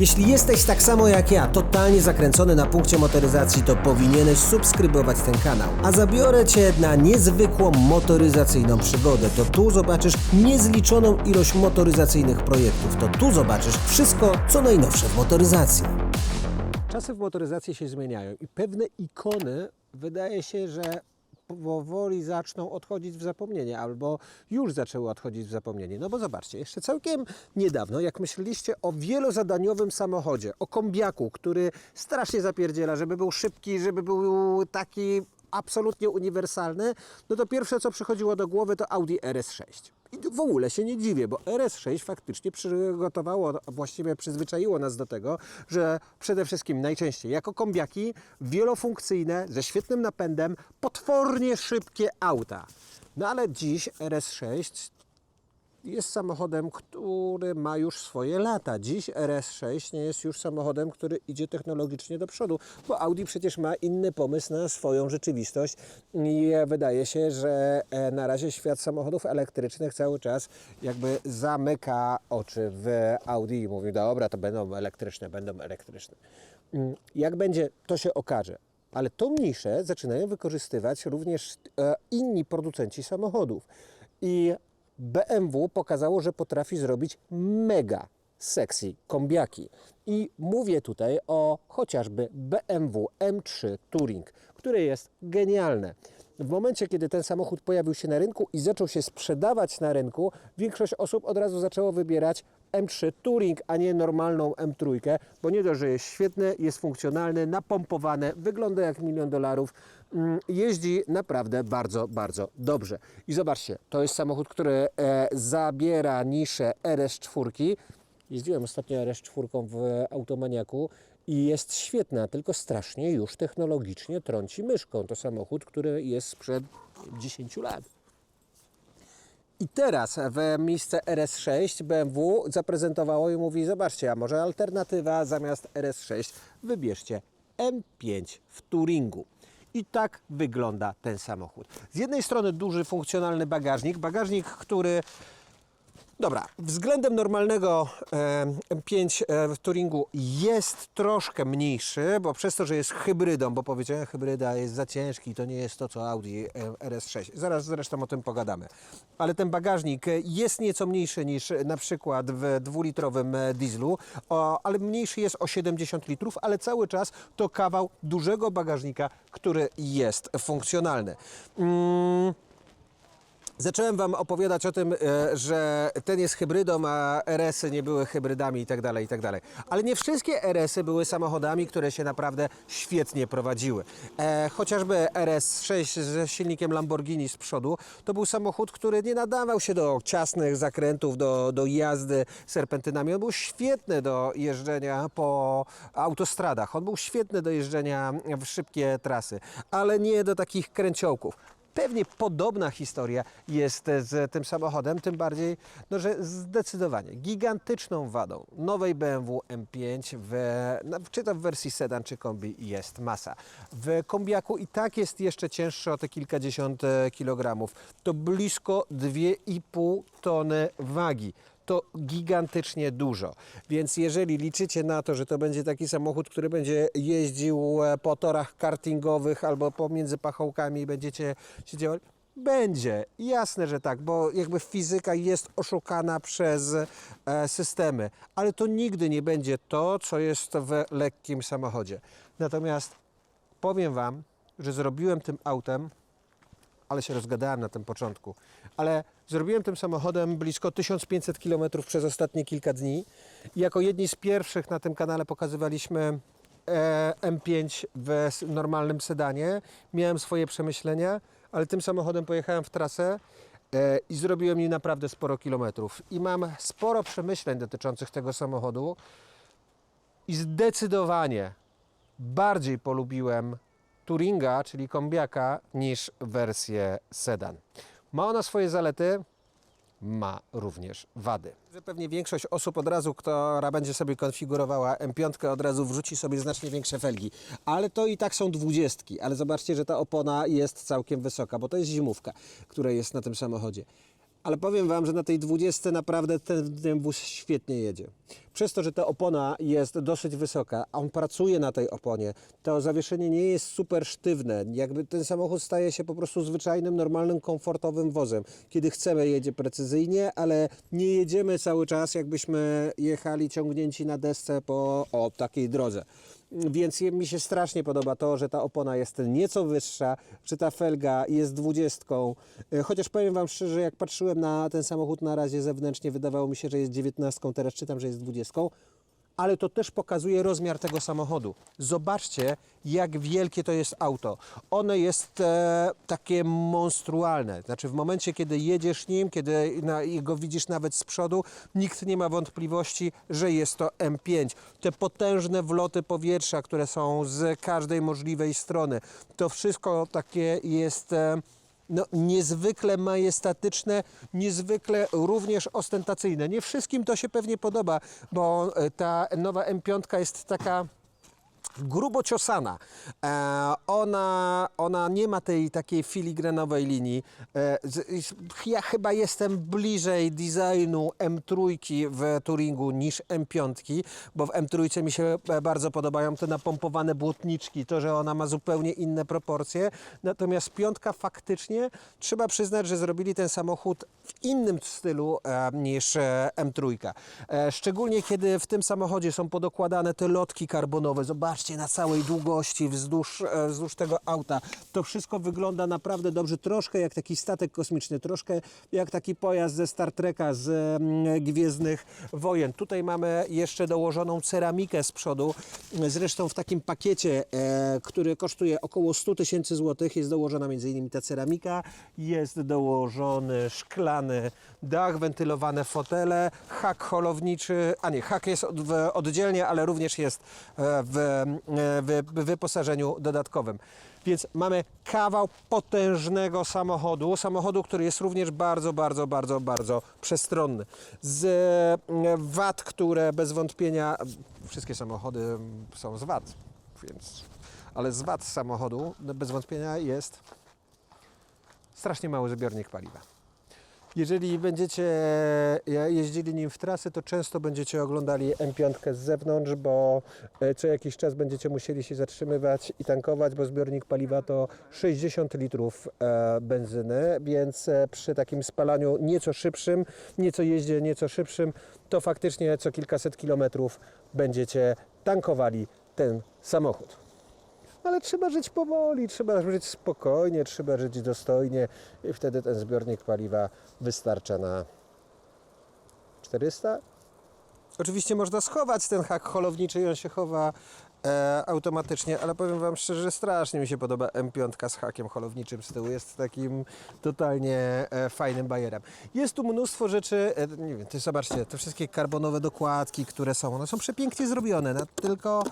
Jeśli jesteś tak samo jak ja, totalnie zakręcony na punkcie motoryzacji, to powinieneś subskrybować ten kanał. A zabiorę Cię na niezwykłą motoryzacyjną przygodę. To tu zobaczysz niezliczoną ilość motoryzacyjnych projektów. To tu zobaczysz wszystko, co najnowsze w motoryzacji. Czasy w motoryzacji się zmieniają i pewne ikony wydaje się, że powoli zaczną odchodzić w zapomnienie, albo już zaczęły odchodzić w zapomnienie. No bo zobaczcie, jeszcze całkiem niedawno, jak myśleliście o wielozadaniowym samochodzie, o kombiaku, który strasznie zapierdziela, żeby był szybki, żeby był taki absolutnie uniwersalny, no to pierwsze, co przychodziło do głowy, to Audi RS6. I w ogóle się nie dziwię, bo RS6 faktycznie przygotowało, właściwie przyzwyczaiło nas do tego, że przede wszystkim najczęściej jako kombiaki wielofunkcyjne, ze świetnym napędem, potwornie szybkie auta. No ale dziś RS6 jest samochodem, który ma już swoje lata. Dziś RS6 nie jest już samochodem, który idzie technologicznie do przodu, bo Audi przecież ma inny pomysł na swoją rzeczywistość i wydaje się, że e, na razie świat samochodów elektrycznych cały czas jakby zamyka oczy w Audi i mówi, dobra, to będą elektryczne, będą elektryczne. Mm, Jak będzie, to się okaże. Ale tą niszę zaczynają wykorzystywać również e, inni producenci samochodów. I BMW pokazało, że potrafi zrobić mega sexy kombiaki. I mówię tutaj o chociażby BMW M3 Touring, które jest genialne. W momencie, kiedy ten samochód pojawił się na rynku i zaczął się sprzedawać na rynku, większość osób od razu zaczęło wybierać M3 Touring, a nie normalną M3, bo nie dość, że jest świetny, jest funkcjonalny, napompowane, wygląda jak milion dolarów, mm, jeździ naprawdę bardzo, bardzo dobrze. I zobaczcie, to jest samochód, który e, zabiera niszę RS4. Jeździłem ostatnio RS4 w Automaniaku i jest świetna, tylko strasznie już technologicznie trąci myszką. To samochód, który jest sprzed 10 lat. I teraz w miejsce RS6 BMW zaprezentowało i mówi: Zobaczcie, a może alternatywa zamiast RS6 wybierzcie M5 w Touringu. I tak wygląda ten samochód. Z jednej strony duży funkcjonalny bagażnik, bagażnik, który Dobra, względem normalnego e, M5 e, w Touringu jest troszkę mniejszy, bo przez to, że jest hybrydą, bo powiedziałem, hybryda jest za ciężki, to nie jest to, co Audi e, RS6. Zaraz zresztą o tym pogadamy. Ale ten bagażnik e, jest nieco mniejszy niż na przykład w dwulitrowym dieslu, ale mniejszy jest o 70 litrów, ale cały czas to kawał dużego bagażnika, który jest funkcjonalny. Mm. Zacząłem Wam opowiadać o tym, e, że ten jest hybrydą, a RS-y nie były hybrydami i tak dalej, i tak. Ale nie wszystkie RS-y były samochodami, które się naprawdę świetnie prowadziły. E, chociażby RS6 ze silnikiem Lamborghini z przodu, to był samochód, który nie nadawał się do ciasnych zakrętów, do, do jazdy serpentynami. On był świetny do jeżdżenia po autostradach. On był świetny do jeżdżenia w szybkie trasy, ale nie do takich kręciołków. Pewnie podobna historia jest z tym samochodem, tym bardziej, no, że zdecydowanie gigantyczną wadą nowej BMW M5, w, no, czy to w wersji sedan, czy kombi, jest masa. W kombiaku i tak jest jeszcze cięższy o te kilkadziesiąt kilogramów. To blisko 2,5 tony wagi to gigantycznie dużo. Więc jeżeli liczycie na to, że to będzie taki samochód, który będzie jeździł e, po torach kartingowych albo pomiędzy pachołkami i będziecie się działać, będzie, jasne, że tak, bo jakby fizyka jest oszukana przez e, systemy, ale to nigdy nie będzie to, co jest w lekkim samochodzie. Natomiast powiem Wam, że zrobiłem tym autem ale się rozgadałem na tym początku. Ale zrobiłem tym samochodem blisko 1500 km przez ostatnie kilka dni. Jako jedni z pierwszych na tym kanale pokazywaliśmy e, M5 w normalnym sedanie. Miałem swoje przemyślenia, ale tym samochodem pojechałem w trasę e, i zrobiłem nim naprawdę sporo kilometrów. I mam sporo przemyśleń dotyczących tego samochodu. I zdecydowanie bardziej polubiłem Touringa, czyli kombiaka, niż wersję sedan. Ma ona swoje zalety, ma również wady. Pewnie większość osób od razu, która będzie sobie konfigurowała M5, od razu wrzuci sobie znacznie większe felgi. Ale to i tak są dwudziestki. Ale zobaczcie, że ta opona jest całkiem wysoka, bo to jest zimówka, która jest na tym samochodzie. Ale powiem Wam, że na tej 20 naprawdę ten, ten wóz świetnie jedzie. Przez to, że ta opona jest dosyć wysoka, a on pracuje na tej oponie, to zawieszenie nie jest super sztywne. Jakby ten samochód staje się po prostu zwyczajnym, normalnym, komfortowym wozem. Kiedy chcemy, jedzie precyzyjnie, ale nie jedziemy cały czas, jakbyśmy jechali ciągnięci na desce po o, takiej drodze. Więc mi się strasznie podoba to, że ta opona jest nieco wyższa, że ta felga jest dwudziestką. E, Chociaż powiem Wam szczerze, jak patrzyłem na ten samochód na razie zewnętrznie, wydawało mi się, że jest dziewiętnastką, teraz czytam, że jest dwudziestką. Ale to też pokazuje rozmiar tego samochodu. Zobaczcie, jak wielkie to jest auto. Ono jest e, takie monstrualne. Znaczy, w momencie, kiedy jedziesz nim, kiedy na, go widzisz nawet z przodu, nikt nie ma wątpliwości, że jest to M5. Te potężne wloty powietrza, które są z każdej możliwej strony, to wszystko takie jest. E, no, niezwykle majestatyczne, niezwykle również ostentacyjne. Nie wszystkim to się pewnie podoba, bo e, ta nowa M5 jest taka grubo ciosana. E, ona, ona nie ma tej takiej filigranowej linii. E, z, z- ja chyba jestem bliżej designu M3 w Touringu niż M5, bo w M3 mi się e, bardzo podobają te napompowane błotniczki, to, że ona ma zupełnie inne proporcje. Natomiast piątka faktycznie trzeba przyznać, że zrobili ten samochód w innym stylu e, niż e, M3. E, szczególnie kiedy w tym samochodzie są podokładane te lotki karbonowe. Zobaczcie na całej długości wzdłuż, e, wzdłuż tego auta. To wszystko wygląda naprawdę dobrze. Troszkę jak taki statek kosmiczny, troszkę jak taki pojazd ze Star Treka, z mm, Gwiezdnych Wojen. Tutaj mamy jeszcze dołożoną ceramikę z przodu. Zresztą w takim pakiecie, e, który kosztuje około 100 tysięcy złotych, jest dołożona m.in. ta ceramika, jest dołożony szklany dach, wentylowane fotele, hak holowniczy, a nie, hak jest oddzielnie, ale również jest e, w, e, w, w wyposażeniu dodatkowym. Więc mamy kawał potężnego samochodu, samochodu, który jest również bardzo, bardzo, bardzo, bardzo przestronny. Z e, wad, które bez wątpienia, wszystkie samochody są z wad, więc, ale z wad samochodu bez wątpienia jest strasznie mały zbiornik paliwa. Jeżeli będziecie jeździli nim w trasy, to często będziecie oglądali M5 z zewnątrz, bo e, co jakiś czas będziecie musieli się zatrzymywać i tankować, bo zbiornik paliwa to 60 litrów e, benzyny, więc e, przy takim spalaniu nieco szybszym, nieco jeździe nieco szybszym, to faktycznie co kilkaset kilometrów będziecie tankowali ten samochód. Ale trzeba żyć powoli, trzeba żyć spokojnie, trzeba żyć dostojnie i wtedy ten zbiornik paliwa wystarcza na 400. Oczywiście można schować ten hak holowniczy i on się chowa e, automatycznie, ale powiem Wam szczerze, że strasznie mi się podoba M5 z hakiem holowniczym z tyłu. Jest takim totalnie e, fajnym bajerem. Jest tu mnóstwo rzeczy, e, nie wiem, ty zobaczcie, te wszystkie karbonowe dokładki, które są, one są przepięknie zrobione, no, tylko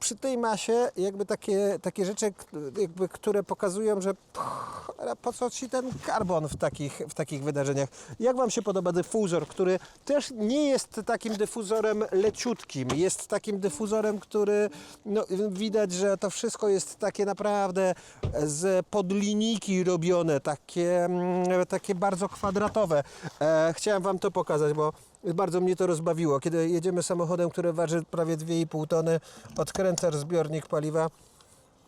przy tej masie jakby takie, takie rzeczy, jakby, które pokazują, że cholera, po co ci ten karbon w takich, w takich wydarzeniach. Jak Wam się podoba dyfuzor, który też nie jest takim dyfuzorem leciutkim, jest takim dyfuzorem, który no, widać, że to wszystko jest takie naprawdę z podlinijki robione, takie, mm, takie bardzo kwadratowe. E, chciałem Wam to pokazać, bo bardzo mnie to rozbawiło. Kiedy jedziemy samochodem, który waży prawie 2,5 tony, odkręcasz zbiornik paliwa,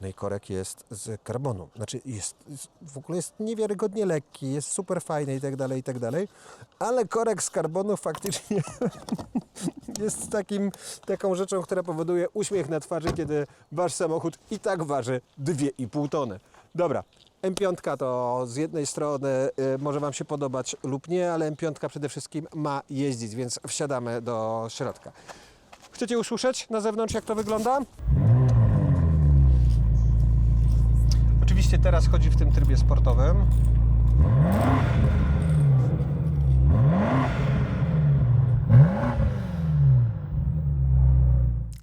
no i korek jest z karbonu. Znaczy jest, w ogóle jest niewiarygodnie lekki, jest super fajny i tak dalej, i tak dalej. Ale korek z karbonu faktycznie jest takim, taką rzeczą, która powoduje uśmiech na twarzy, kiedy wasz samochód i tak waży 2,5 tony. Dobra. M5 to z jednej strony y, może Wam się podobać lub nie, ale M5 przede wszystkim ma jeździć, więc wsiadamy do środka. Chcecie usłyszeć na zewnątrz, jak to wygląda? Oczywiście teraz chodzi w tym trybie sportowym.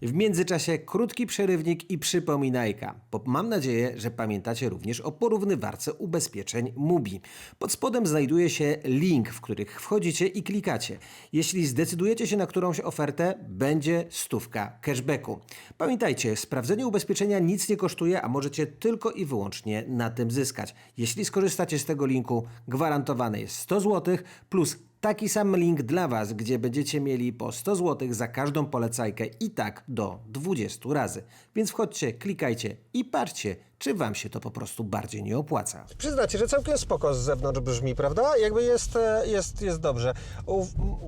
W międzyczasie krótki przerywnik i przypominajka, bo mam nadzieję, że pamiętacie również o porównywarce ubezpieczeń MUBI. Pod spodem znajduje się link, w których wchodzicie i klikacie. Jeśli zdecydujecie się na którąś ofertę, będzie stówka cashbacku. Pamiętajcie, sprawdzenie ubezpieczenia nic nie kosztuje, a możecie tylko i wyłącznie na tym zyskać. Jeśli skorzystacie z tego linku, gwarantowane jest 100 zł plus taki sam link dla Was, gdzie będziecie mieli po 100 zł za każdą polecajkę i tak do 20 razy. Więc wchodźcie, klikajcie i patrzcie, czy Wam się to po prostu bardziej nie opłaca. Przyznacie, że całkiem spoko z zewnątrz brzmi, prawda? Jakby jest, e, jest, jest dobrze.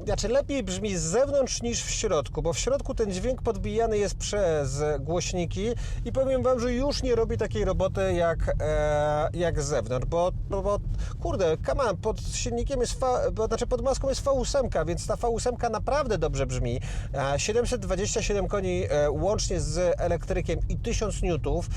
Znaczy lepiej brzmi z zewnątrz niż w środku, bo w środku ten dźwięk podbijany jest przez głośniki i powiem Wam, że już nie robi takiej roboty jak, e, jak z zewnątrz, bo, bo, bo kurde, come on, pod silnikiem jest, fa, bo, znaczy pod maską jest V8, więc ta V8 naprawdę dobrze brzmi. E, 727 koni e, łącznie z elektrykiem i 1000 newtów,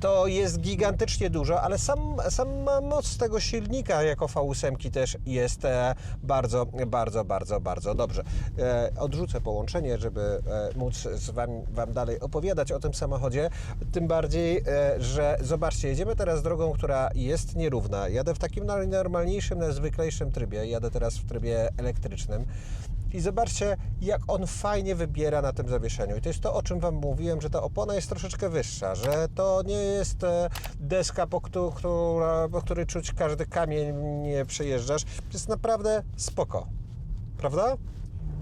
to jest gigantycznie dużo, ale sam, sama moc tego silnika jako V8 też jest e, bardzo, bardzo, bardzo, bardzo dobrze. E, odrzucę połączenie, żeby e, móc z wam, wam dalej opowiadać o tym samochodzie, tym bardziej, że zobaczcie, jedziemy teraz drogą, która jest nierówna. Jadę w takim najnormalniejszym, najzwyklejszym trybie, jadę teraz w trybie elektrycznym. I zobaczcie, jak on fajnie wybiera na tym zawieszeniu. I to jest to, o czym Wam mówiłem, że ta opona jest troszeczkę wyższa, że to nie jest e, deska, po, któ- która, po której czuć każdy kamień nie przejeżdżasz. Jest naprawdę spoko. Prawda?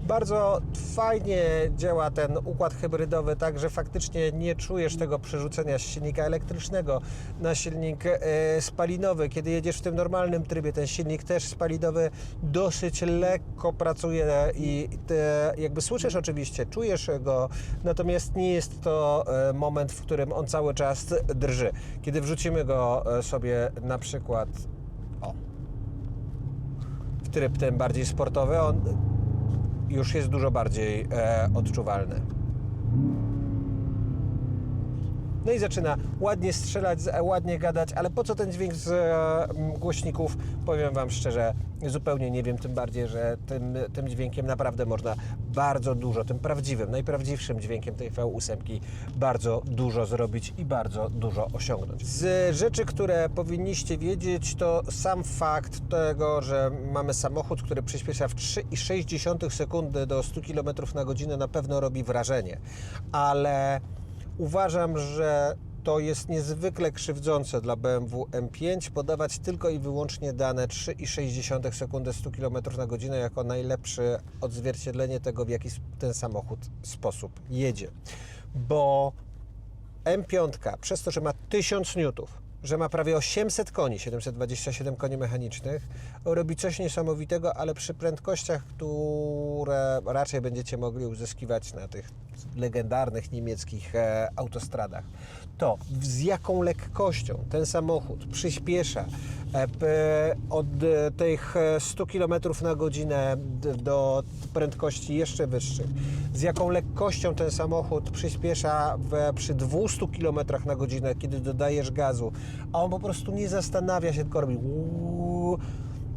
Bardzo fajnie działa ten układ hybrydowy, tak że faktycznie nie czujesz tego przerzucenia z silnika elektrycznego na silnik e, spalinowy. Kiedy jedziesz w tym normalnym trybie, ten silnik też spalinowy dosyć lekko pracuje i jakby słyszysz oczywiście, czujesz go, natomiast nie jest to e, moment, w którym on cały czas drży. Kiedy wrzucimy go e, sobie na przykład o, w tryb ten bardziej sportowy, on już jest dużo bardziej e, odczuwalny. No i zaczyna ładnie strzelać, ładnie gadać, ale po co ten dźwięk z e, głośników? Powiem Wam szczerze, zupełnie nie wiem, tym bardziej, że tym, tym dźwiękiem naprawdę można bardzo dużo, tym prawdziwym, najprawdziwszym dźwiękiem tej V8 bardzo dużo zrobić i bardzo dużo osiągnąć. Z rzeczy, które powinniście wiedzieć, to sam fakt tego, że mamy samochód, który przyspiesza w 3,6 sekundy do 100 km na godzinę na pewno robi wrażenie, ale Uważam, że to jest niezwykle krzywdzące dla BMW M5 podawać tylko i wyłącznie dane 3,6 sekundy 100 km na godzinę jako najlepsze odzwierciedlenie tego, w jaki ten samochód sposób jedzie. Bo M5 przez to, że ma 1000 newtów, że ma prawie 800 koni, 727 koni mechanicznych, robi coś niesamowitego, ale przy prędkościach, które raczej będziecie mogli uzyskiwać na tych legendarnych niemieckich e, autostradach, to z jaką lekkością ten samochód przyspiesza e, od e, tych e, 100 km na godzinę do prędkości jeszcze wyższych, z jaką lekkością ten samochód przyspiesza przy 200 km na godzinę, kiedy dodajesz gazu, a on po prostu nie zastanawia się, tylko robi uuu.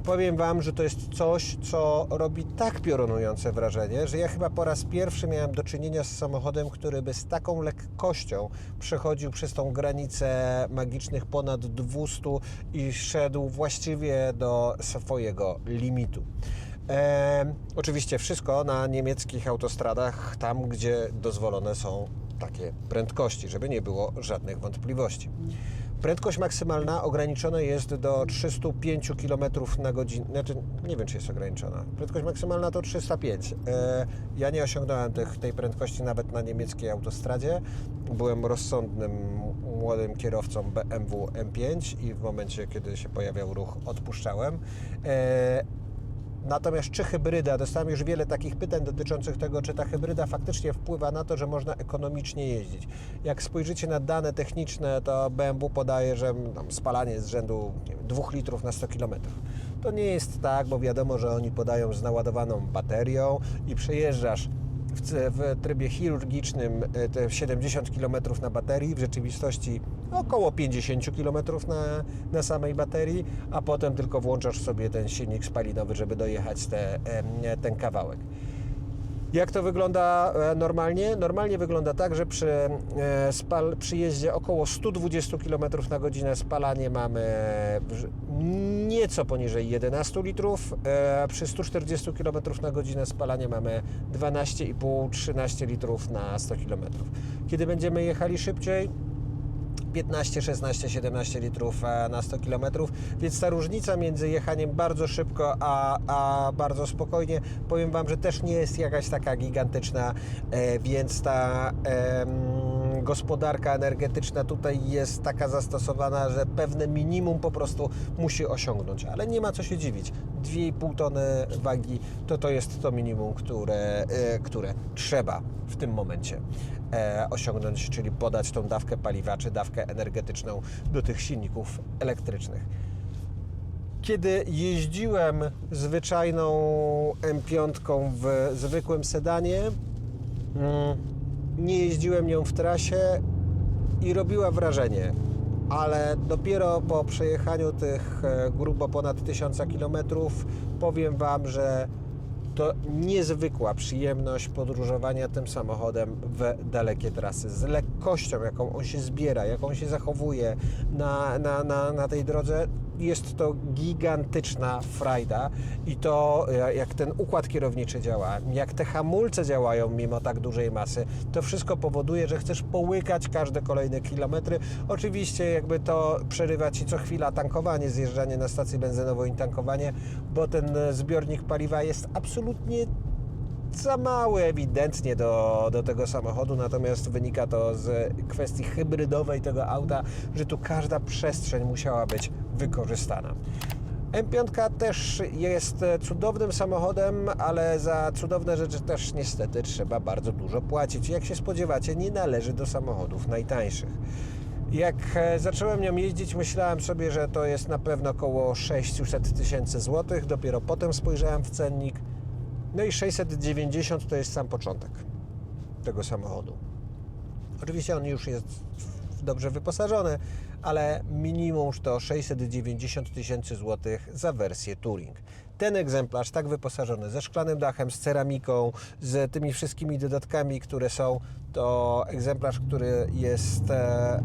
Powiem Wam, że to jest coś, co robi tak piorunujące wrażenie, że ja chyba po raz pierwszy miałem do czynienia z samochodem, który by z taką lekkością przechodził przez tą granicę magicznych ponad 200 i szedł właściwie do swojego limitu. E, oczywiście wszystko na niemieckich autostradach, tam gdzie dozwolone są takie prędkości, żeby nie było żadnych wątpliwości. Prędkość maksymalna ograniczona jest do 305 km na godzinę. Znaczy, nie wiem, czy jest ograniczona. Prędkość maksymalna to 305. E, ja nie osiągnąłem tych, tej prędkości nawet na niemieckiej autostradzie. Byłem rozsądnym, młodym kierowcą BMW M5 i w momencie, kiedy się pojawiał ruch, odpuszczałem. Natomiast czy hybryda, dostałem już wiele takich pytań dotyczących tego, czy ta hybryda faktycznie wpływa na to, że można ekonomicznie jeździć. Jak spojrzycie na dane techniczne, to BMW podaje, że spalanie jest z rzędu wiem, 2 litrów na 100 km. To nie jest tak, bo wiadomo, że oni podają z naładowaną baterią i przejeżdżasz w, w trybie chirurgicznym e, te 70 km na baterii, w rzeczywistości około 50 km na, na samej baterii, a potem tylko włączasz sobie ten silnik spalinowy, żeby dojechać te, ten kawałek. Jak to wygląda e, normalnie? Normalnie wygląda tak, że przy, e, spal, przy jeździe około 120 km na godzinę spalanie mamy nieco poniżej 11 litrów, e, przy 140 km na godzinę spalanie mamy 12,5-13 litrów na 100 km. Kiedy będziemy jechali szybciej, 15, 16, 17 litrów e, na 100 km, więc ta różnica między jechaniem bardzo szybko, a, a bardzo spokojnie, powiem Wam, że też nie jest jakaś taka gigantyczna, e, więc ta gospodarka energetyczna tutaj jest taka zastosowana, że pewne minimum po prostu musi osiągnąć, ale nie ma co się dziwić. 2,5 tony wagi to to jest to minimum, które, e, które trzeba w tym momencie osiągnąć, czyli podać tą dawkę paliwa czy dawkę energetyczną do tych silników elektrycznych. Kiedy jeździłem zwyczajną M5 w zwykłym sedanie, mm, nie jeździłem nią w trasie i robiła wrażenie, ale dopiero po przejechaniu tych e, grubo ponad 1000 km powiem Wam, że to niezwykła przyjemność podróżowania tym samochodem w dalekie trasy. Z lekkością, jaką on się zbiera, jaką się zachowuje na, na, na, na tej drodze, jest to gigantyczna frajda i to e, jak ten układ kierowniczy działa, jak te hamulce działają mimo tak dużej masy, to wszystko powoduje, że chcesz połykać każde kolejne kilometry. Oczywiście jakby to przerywa Ci co chwila tankowanie, zjeżdżanie na stację benzynową i tankowanie, bo ten e, zbiornik paliwa jest absolutnie za mały ewidentnie do, do tego samochodu, natomiast wynika to z kwestii hybrydowej tego auta, że tu każda przestrzeń musiała być wykorzystana. M5 też jest cudownym samochodem, ale za cudowne rzeczy też niestety trzeba bardzo dużo płacić. Jak się spodziewacie, nie należy do samochodów najtańszych. Jak e, zacząłem nią jeździć, myślałem sobie, że to jest na pewno około 600 tysięcy złotych. Dopiero potem spojrzałem w cennik. No i 690 to jest sam początek tego samochodu. Oczywiście on już jest dobrze wyposażony, ale minimum to 690 tysięcy złotych za wersję Touring. Ten egzemplarz tak wyposażony, ze szklanym dachem, z ceramiką, z tymi wszystkimi dodatkami, które są, to egzemplarz, który jest e,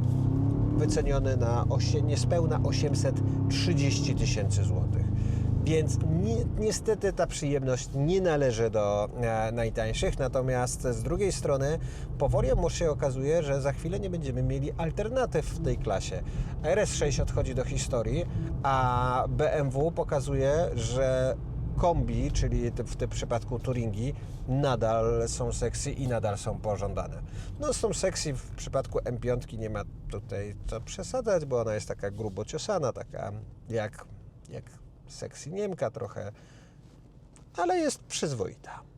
wyceniony na osie, niespełna 830 tysięcy złotych. Więc ni niestety ta przyjemność nie należy do e, najtańszych, natomiast z drugiej strony powoli może się okazuje, że za chwilę nie będziemy mieli alternatyw w tej klasie. RS6 odchodzi do historii, a BMW pokazuje, że kombi, czyli w tym przypadku Touringi, nadal są sexy i nadal są pożądane. No tą sexy w przypadku M5 nie ma tutaj co przesadzać, bo ona jest taka grubo ciosana, taka jak, jak sexy Niemka trochę, ale jest przyzwoita.